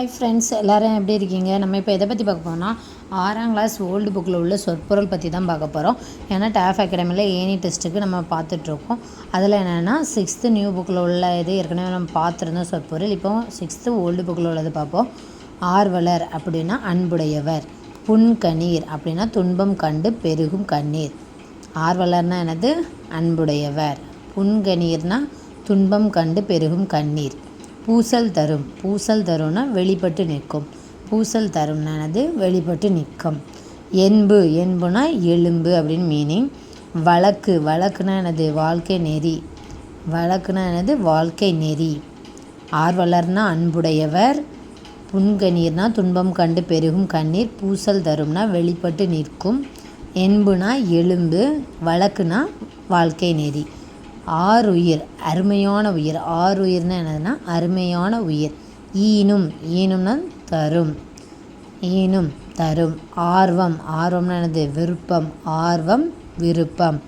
Hi friends எல்லோரும் எப்படி இருக்கீங்க? நம்ம இப்போ எதை பற்றி பார்க்க போனால் ஆறாம் கிளாஸ் ஓல்டு புக்கில் உள்ள சொற்பொருள் பற்றி தான் பார்க்க போகிறோம் ஏன்னா டேஃப் அகாடமியில் ஏனி டெஸ்ட்டுக்கு நம்ம பார்த்துட்ருக்கோம் அதில் என்னென்னா சிக்ஸ்த்து நியூ புக்கில் உள்ள இது ஏற்கனவே நம்ம பார்த்துருந்தோம் சொற்பொருள். இப்போ சிக்ஸ்த்து ஓல்டு புக்கில் உள்ளது பார்ப்போம். ஆர்வலர் அப்படின்னா அன்புடையவர் புன்கணீர் அப்படின்னா துன்பம் கண்டு பெருகும் கண்ணீர். ஆர்வலர்னா என்னது? அன்புடையவர். புன்கணீர்னா துன்பம் கண்டு பெருகும் கண்ணீர். பூசல் தரும். பூசல் தரும்னா வெளிப்பட்டு நிற்கும். பூசல் தரும்னானது வெளிப்பட்டு நிற்கும். என்பு என்புனா எலும்பு அப்படின்னு மீனிங் வழக்கு வழக்குனா எனது வாழ்க்கை நெறி. வழக்குனா எனது வாழ்க்கை நெறி. ஆர்வலர்னா அன்புடையவர். புன்கணீர்னா துன்பம் கண்டு பெருகும் கண்ணீர். பூசல் தரும்னா வெளிப்பட்டு நிற்கும். என்புனா எலும்பு. வழக்குனா வாழ்க்கை நெறி. ஆறுயிர் அருமையான உயிர். ஆறுயிர்னா என்னதுன்னா அருமையான உயிர். ஈனும் ஈனும்னா தரும். ஈனும் தரும். ஆர்வம் ஆர்வம்னா என்னது? விருப்பம். ஆர்வம் விருப்பம்.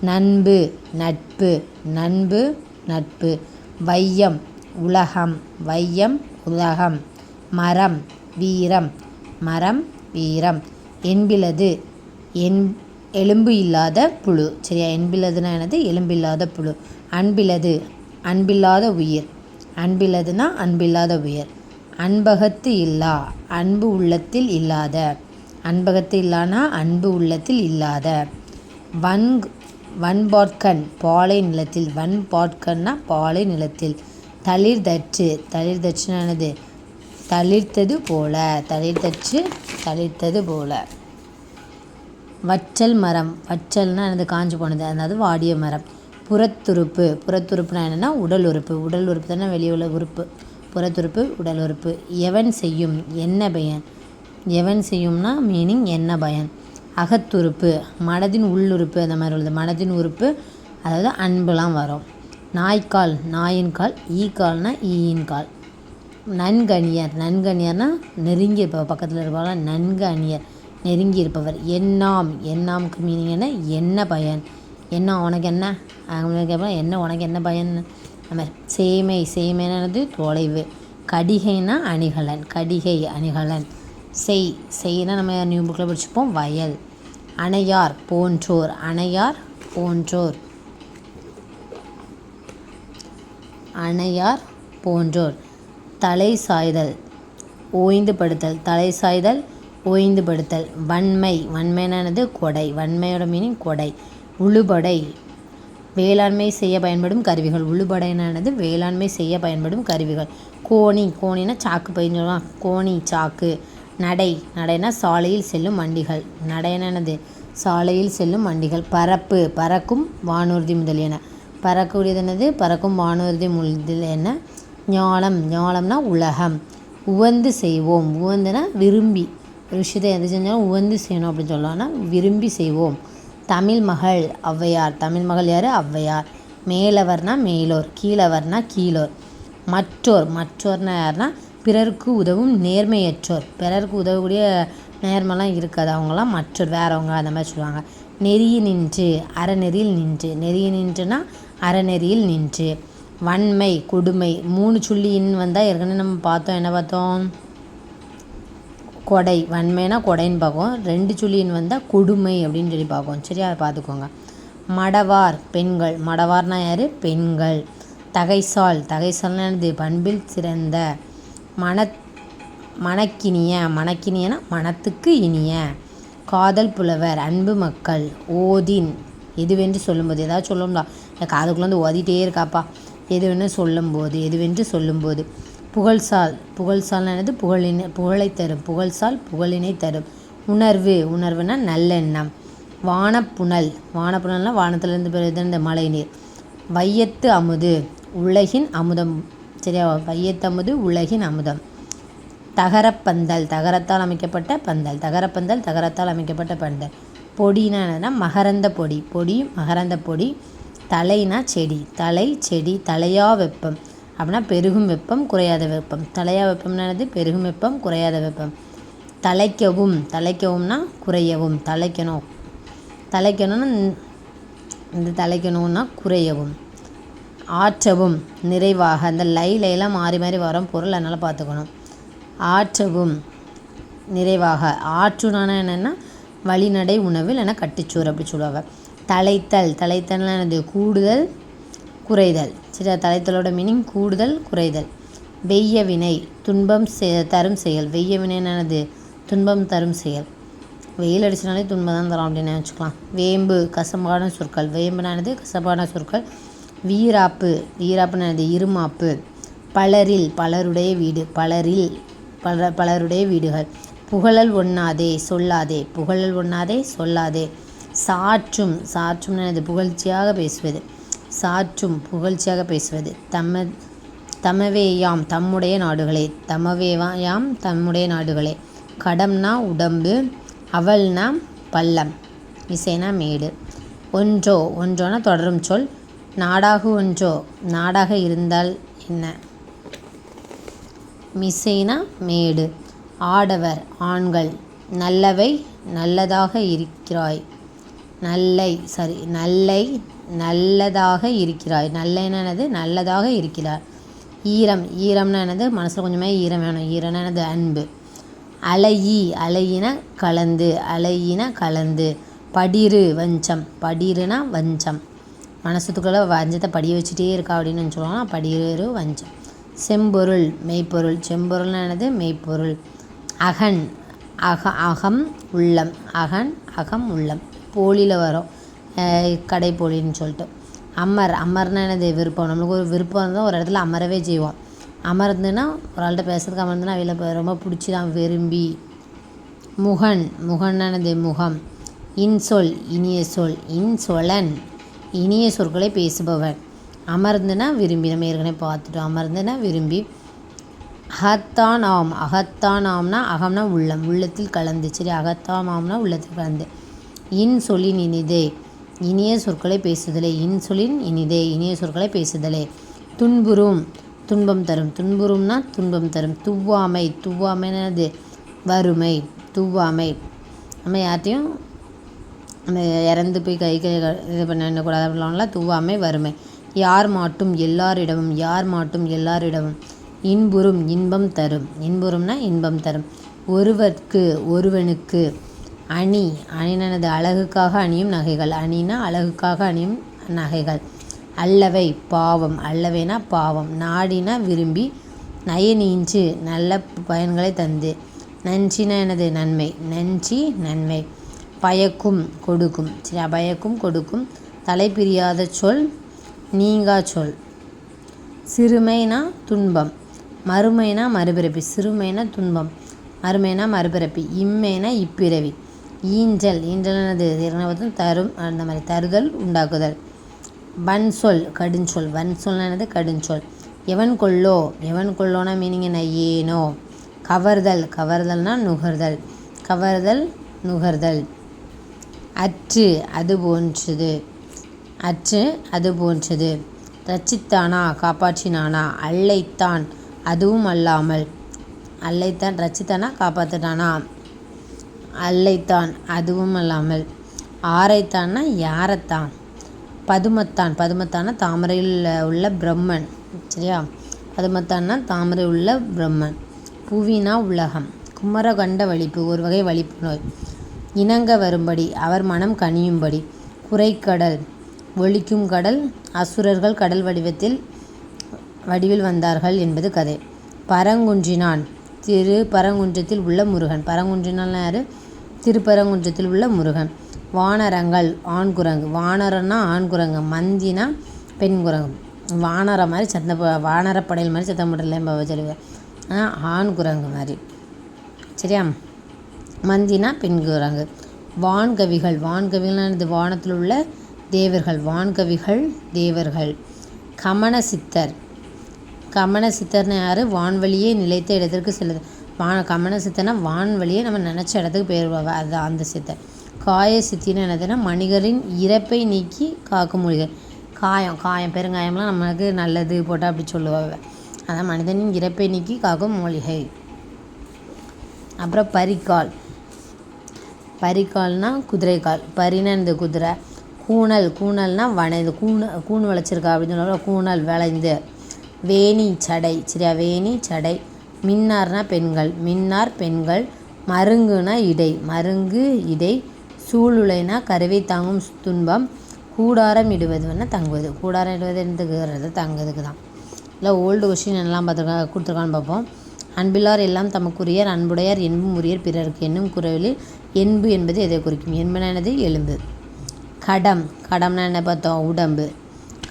நண்பு நட்பு. நண்பு நட்பு. வையம் உலகம். வையம் உலகம். மரம் வீரம். மரம் வீரம். என்பிலது என் எலும்பு இல்லாத புழு. சரியா? எண்பில்லதுனா என்னது? எலும்பு இல்லாத புழு. அன்பிலது அன்பில்லாத உயிர். அன்பில்லதுனா அன்பில்லாத உயிர். அன்பகத்து இல்லா அன்பு உள்ளத்தில் இல்லாத. அன்பகத்து இல்லானா அன்பு உள்ளத்தில் இல்லாத. வன் வன்பாட்கண் பாலை நிலத்தில். வன்பாட்கன்னா பாலை நிலத்தில். தளிர் தற்று தளிர்தச்சுன்னா என்னது? தளிர்த்தது போல. தளிர்தற்று தளிர்த்தது போல. வற்றல் மரம். வற்றல்னால் எனது காஞ்சி போனது. அதாவது வாடிய மரம். புறத்துறுப்பு. புறத்துறுப்புனா என்னென்னா உடல் உறுப்பு. உடல் உறுப்பு தானே வெளியே உள்ள உறுப்பு. புறத்துறுப்பு உடல் உறுப்பு. எவன் செய்யும்? என்ன பயன்? எவன் செய்யும்னா மீனிங் என்ன பயன்? அகத்துறுப்பு. மனதின் உள்ளுறுப்பு அந்த மாதிரி உள்ளது. மனதின் உறுப்பு அதாவது அன்புலாம் வரும். நாய்க்கால். நாயின் கால். ஈ கால்னா ஈயின் கால். நன்கணியர். நன்கணியர்னால் நெருங்கி இருப்பவர் பக்கத்தில் இருப்பாங்க நன்கு அணியர் நெருங்கி இருப்பவர் என்னாம் என்னாம்க்கு மீனிங் என்ன? என்ன பயன்? என்ன உனக்கு என்ன? கேட்போம் என்ன உனக்கு என்ன பயன்? நம்ம சேமை சேமைனது தொலைவு. கடிகைனா அணிகலன் கடிகை அணிகலன். செய் செய்னா நம்ம நியூ புக்கில் படிச்சுப்போம் வயல். அணையார் போன்றோர். அணையார் போன்றோர். அணையார் போன்றோர். தலை சாய்தல். ஓய்ந்து படுத்தல் தலை சாய்தல் ஓய்ந்துபடுத்தல். வன்மை. வன்மையானது கொடை. வன்மையோட மீனிங் கொடை. உழுபடை. வேளாண்மை செய்ய பயன்படும் கருவிகள். உழுபடைனானது வேளாண்மை செய்ய பயன்படும் கருவிகள். கோணி. கோணினா சாக்கு பயிர் கோணி சாக்கு. நடை. நடைனா சாலையில் செல்லும் வண்டிகள். நடைனானது சாலையில் செல்லும் வண்டிகள். பரப்பு. பறக்கும் வானூர்தி முதலியன. பறக்கக்கூடியது என்னது? பறக்கும் வானூர்தி முதலியன ஞானம். ஞானம்னா உலகம். உவந்து செய்வோம். உவந்துனா விரும்பி. ஒரு விஷயத்தை எது செஞ்சாலும் உவந்து செய்யணும் அப்படின்னு சொல்லலாம்னா விரும்பி செய்வோம். தமிழ் மகள் ஔவையார். தமிழ் மகள் யார்? ஔவையார். மேலவர்னா மேலோர் கீழவர்னா கீழோர். மற்றோர் மற்றோர்னா யார்னா பிறருக்கு உதவும் நேர்மையற்றோர். பிறருக்கு உதவக்கூடிய நேர்மைலாம் இருக்காது. அவங்களாம் மற்றோர் வேறவங்க அந்த மாதிரி சொல்லுவாங்க. நெறிய நின்று அறநெறியில் நின்று. நெறிய நின்றுனா அறநெறியில் நின்று. வன்மை கொடுமை மூணு சொல்லின்னு வந்தால் ஏற்கனவே நம்ம பார்த்தோம். என்ன பார்த்தோம்? கொடை வன்மைனா கொடைன்னு பார்ப்போம் ரெண்டு சொல்லின்னு வந்தால் கொடுமை அப்படின்னு சொல்லி பார்ப்போம் சரியா? அதை பார்த்துக்கோங்க. மடவார் பெண்கள். மடவார்னா யார்? பெண்கள். தகைசால். தகைசால்னா என்னது? பண்பில் சிறந்த மன மணக்கினிய. மணக்கினியனா மனத்துக்கு இனிய. காதல் புலவர் அன்பு மக்கள். ஓதின். எதுவென்று சொல்லும்போது? ஏதாவது சொல்லும்டா. என் காதுக்குள்ளே வந்து ஓதிட்டே இருக்காப்பா. எதுவென்று சொல்லும்போது? எதுவென்று சொல்லும்போது? புகழ்சால் புகழ்சால்னா என்னது? புகழினை புகழை தரும். புகழ்சால் புகழினை தரும். உணர்வு உணர்வுனா நல்லெண்ணம். வானப்புணல் வானப்புணல்னால் வானத்திலிருந்து பெறுது இந்த மழை நீர் வையத்து அமுது உலகின் அமுதம். சரியா? வையத்து அமுது உலகின் அமுதம். தகரப்பந்தல் தகரத்தால் அமைக்கப்பட்ட பந்தல். தகரப்பந்தல் தகரத்தால் அமைக்கப்பட்ட பந்தல். பொடினா என்னன்னா மகரந்த பொடி. பொடி மகரந்த பொடி. தலைனா செடி. தலை செடி தலையா வெப்பம். அப்படின்னா பெருகும் வெப்பம் குறையாத வெப்பம். தலையா வெப்பம்னானது பெருகும் வெப்பம் குறையாத வெப்பம். தலைக்கவும். தலைக்கவும்னா குறையவும். தலைக்கணும். தலைக்கணும்னா இந்த தலைக்கணும்னா குறையவும். ஆற்றவும். நிறைவாக. அந்த லை லைலாம் மாறி மாறி வரும் பொருள். அதனால் பார்த்துக்கணும். ஆற்றவும். நிறைவாக. ஆற்றுனானா என்னென்னா வழிநடை உணவில் என கட்டிச்சோறு அப்படி சொல்லுவாங்க. தலைத்தல். தலைத்தல்னா என்னது? கூடுதல் குறைதல். சில தலைத்தலோட மீனிங் கூடுதல் குறைதல். வெய்ய வினை துன்பம் தரும் செயல். வெய்ய வினைனானது துன்பம் தரும் செயல். வெயில் அடிச்சனாலே துன்பம் தான் தரும் அப்படின்னு நினச்சிக்கலாம். வேம்பு கசப்பான சொற்கள். வேம்புனானது கசப்பான சொற்கள். வீராப்பு. வீராப்புனானது இருமாப்பு. பலரில் பலருடைய வீடு. பலரில் பல பலருடைய வீடுகள். புகழல் ஒண்ணாதே சொல்லாதே. புகழல் ஒண்ணாதே சொல்லாதே. சாற்றும். சாற்றும் எனது புகழ்ச்சியாக பேசுவது. சாற்றும் புகழ்ச்சியாக பேசுவது. தம்ம தமவேயாம் தம்முடைய நாடுகளே. தமவேவாயாம் தம்முடைய நாடுகளே. கடம்னா உடம்பு அவள்னா பள்ளம் இசைனா மேடு. ஒன்றோ ஒன்றோனா தொடரும் சொல். நாடாக ஒன்றோ நாடாக இருந்தால் என்ன? மிசைனா மேடு. ஆடவர் ஆண்கள் நல்லவை நல்லதாக இருக்கிறாய். நல்லை சாரி நல்லை நல்லதாக இருக்கிறாய். நல்ல என்னது நல்லதாக இருக்கிறார் ஈரம். ஈரம்னா என்னது? மனசில் கொஞ்சமாக ஈரம் வேணும். ஈரம்னா என்னது? அன்பு. அலையி. அலையின கலந்து. அலையின கலந்து. படிரு வஞ்சம். படிருனா வஞ்சம். மனசுக்குள்ளே வஞ்சத்தை படிய வச்சுட்டே இருக்கா அப்படின்னு சொல்லுவாங்க படிரு வஞ்சம். செம்பொருள் மெய்ப்பொருள். செம்பொருள்னா என்னது? மெய்ப்பொருள். அகன். அக அகம் உள்ளம். அகன் அகம் உள்ளம். போலியில் வரும். அஹ் கடை போலின்னு சொல்லிட்டு. அமர் அமர்னா என்னது? விருப்பம். நம்மளுக்கு ஒரு விருப்பம் இருந்தால் ஒரு இடத்துல அமரவே செய்வோம் அமர்ந்துன்னா ஒரு ஆள்கிட்ட பேசுறதுக்கு அமர்ந்துன்னா அவையில் ரொம்ப பிடிச்சி தான் விரும்பி. முகன். முகன்னானது முகம். இன்சொல் இனிய சொல். இன்சொலன். இனிய சொற்களை பேசுபவன். அமர்ந்துனா விரும்பி. நம்ம ஏற்கனவே பார்த்துட்டோம். அமர்ந்துனா விரும்பி. அகத்தான் ஆம் அகத்தான் ஆம்னா அகம்னா உள்ளம். உள்ளத்தில் கலந்து. சரி அகத்தான் ஆம்னா உள்ளத்தில் கலந்து. இன் சொல்லின் இனிதே இனிய சொற்களை பேசுதலே. இன்சுலின் இனிதே இனிய சொற்களை பேசுதலே. துன்புறும் துன்பம் தரும். துன்புறும்னா துன்பம் தரும். துவ்வாமை துவ்வாமைனது வறுமை துவ்வாமை. நம்ம யார்ட்டையும் நம்ம இறந்து போய் கை கை இது பண்ணக்கூடாது அப்படின்லாம்ல துவாமை வறுமை. யார் மாட்டும் எல்லாரிடமும் யார் மாட்டும் எல்லாரிடமும் இன்புறும் இன்பம் தரும். இன்புறும்னா இன்பம் தரும். ஒருவர்க்கு ஒருவனுக்கு அணி. அணினது அழகுக்காக அணியும் நகைகள். அணினா அழகுக்காக அணியும் நகைகள். அல்லவை பாவம். அல்லவைனா பாவம். நாடினா விரும்பி நயனீஞ்சு நல்ல பயன்களை தந்து. நன்றினா எனது நன்மை. நஞ்சி நன்மை. பயக்கும் கொடுக்கும். சரி பயக்கும் கொடுக்கும். தலை பிரியாத சொல் நீங்கா சொல். சிறுமைனா துன்பம். மறுமைனா மறுபிறப்பி. சிறுமைனா துன்பம். மறுமைனா மறுபிறப்பி. இம்மைனா இப்பிறவி. ஈஞ்சல் ஈஞ்சல்னது இரணவத்தும் தரும் அந்த மாதிரி தருதல் உண்டாக்குதல். வன் சொல் கடுஞ்சொல். வன்சொல்னது கடுஞ்சொல். எவன் கொள்ளோ எவன் கொள்ளோனா மீனிங் என்ன? ஏனோ. கவர்தல். கவர்தல்னா நுகர்தல். கவர்தல் நுகர்தல். அற்று அது போன்றது. அற்று அது போன்றது. ரச்சித்தானா? காப்பாற்றினானா? அல்லைத்தான். அதுவும் அல்லாமல். அல்லைத்தான் ரச்சித்தானா? காப்பாற்றினானா அல்லைத்தான் அதுவும் அல்லாமல். ஆரைத்தான்னா யாரைத்தான்? பதுமத்தான். பதுமத்தான்னா தாமரையில் உள்ள பிரம்மன் சரியா? பதுமத்தான்னா தாமரை உள்ள பிரம்மன். புவினா உலகம். குமரகண்ட வலிப்பு ஒரு வகை வலிப்பு நோய். இணங்க வரும்படி அவர் மனம் கனியும்படி. குறைக்கடல் ஒழிக்கும் கடல் அசுரர்கள் கடல் வடிவத்தில் வடிவில் வந்தார்கள் என்பது கதை. பரங்குன்றினான். திரு பரங்குன்றத்தில் உள்ள முருகன். பரங்குன்றினான் யார்? திருப்பரங்குன்றத்தில் உள்ள முருகன். வானரங்கள் ஆண் குரங்கு வானரன்னா ஆண் குரங்கு மந்தினா பெண் குரங்கு வானர மாதிரி சத்த வானரப்படையில் மாதிரி சத்தம் போடல சொல்லுவேன் ஆனால் ஆண் குரங்கு மாதிரி. சரியா? மந்தினா பெண் குரங்கு வான்கவிகள். வான்கவிகள்னா இது வானத்தில் உள்ள தேவர்கள். வான்கவிகள் தேவர்கள். கமன சித்தர் கமன சித்தர்னு யார்? வான்வழியே நிலைத்த இடத்திற்கு செல்லுது. வான கமன சித்தனா வான்வழியை நம்ம நினச்ச இடத்துக்கு போயிடுவா அது அந்த சித்தை. காய சித்தின்னு என்னதுன்னா மனிதரின் இறப்பை நீக்கி காக்கும் மொழிகள் காயம் காயம் பெருங்காயம்லாம் நமக்கு நல்லது போட்டால் அப்படி சொல்லுவாங்க. அதான் மனிதனின் இறப்பை நீக்கி காக்கும் மூலிகை. அப்புறம் பரிக்கால். பரிக்கால்னால் குதிரைக்கால். பரினா இந்த குதிரை. கூணல் கூணல்னால் வனை கூணு கூணு விளைச்சிருக்கா அப்படின்னு சொல்லுவாங்க. கூணல் விளைந்து. வேணி சடை சரியா? வேணி சடை மின்னார்னா பெண்கள் மின்னார் பெண்கள் மருங்குனா இடை மருங்கு இடை சூளுலைனா கருவை தாங்கும் துன்பம் கூடாரம் இடுவதுன்னா தங்குவது. கூடாரம் இடுவது எதுக்குறது தங்குறதுக்கு தான் இல்லை ஓல்டு கொஷின் எல்லாம் பார்த்துருக்கா கொடுத்துருக்கான்னு பார்ப்போம். அன்பிலார் எல்லாம் தமக்குரியர் அன்புடையார் என்பும் உரியர் பிறருக்கு என்னும் குரலில் என்பு என்பது எதை குறிக்கும்? என்பன என்னது? எலும்பு. கடம். கடம்னா என்ன பார்த்தோம்? உடம்பு.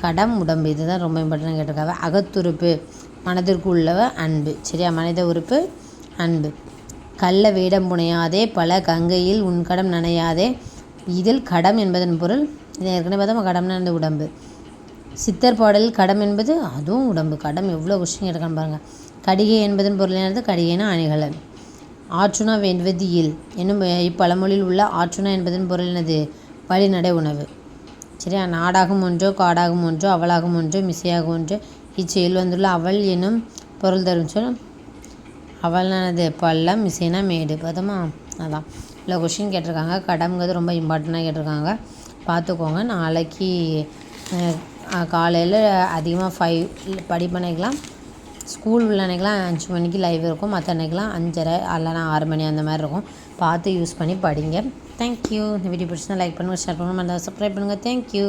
கடம் உடம்பு. இதுதான் ரொம்ப இம்பார்ட்டன்ட் கேட்டிருக்காங்க அகத்துறுப்பு. மனதிற்கு உள்ளவ அன்பு. சரியா? மனித உறுப்பு அன்பு. கள்ள வேடம் புனையாதே பல கங்கையில் உன் கடம் நனையாதே. இதில் கடம் என்பதன் பொருள் இதை ஏற்கனவே பார்த்தா கடம்னா இந்த உடம்பு. சித்தர் பாடலில் கடம் என்பது அதுவும் உடம்பு. கடம் எவ்வளோ கொஸ்டின் எடுக்கணும் பாருங்கள் கடிகை என்பதன் பொருள் என்னது? கடிகைனா அணிகலன். ஆற்றுணா என்பது இல் என்னும் இப்பழமொழியில் உள்ள ஆற்றுணா என்பதன் பொருள் என்னது? வழிநடை உணவு. சரியா? நாடாகும் ஒன்றோ காடாகும் ஒன்றோ அவளாகும் ஒன்றோ மிசையாகும் ஒன்றோ இச்செயல் வந்துள்ள அவள் எனும் பொருள் தரும் சொல். அவள்னானது பள்ளம் இசைனா மேடு. பார்த்தோமா அதான். இல்லை கொஷின் கேட்டிருக்காங்க. கடம்ங்கிறது ரொம்ப இம்பார்ட்டண்ட்டாக கேட்டிருக்காங்க. பார்த்துக்கோங்க. நாளைக்கு காலையில் அதிகமாக ஃபைவ் படிப்பனைக்கெலாம் ஸ்கூல் உள்ள அன்றைக்கெலாம் அஞ்சு மணிக்கு லைவ் இருக்கும். மற்ற அன்றைக்கெலாம் அஞ்சரை இல்லைனா ஆறு மணி அந்த மாதிரி இருக்கும். பார்த்து யூஸ் பண்ணி படிங்க. தேங்க்யூ இந்த வீடியோ பிடிச்சிருந்தா லைக் பண்ணுங்கள் ஷேர் பண்ணுங்கள் சப்ஸ்கிரைப் பண்ணுங்கள் தேங்க்யூ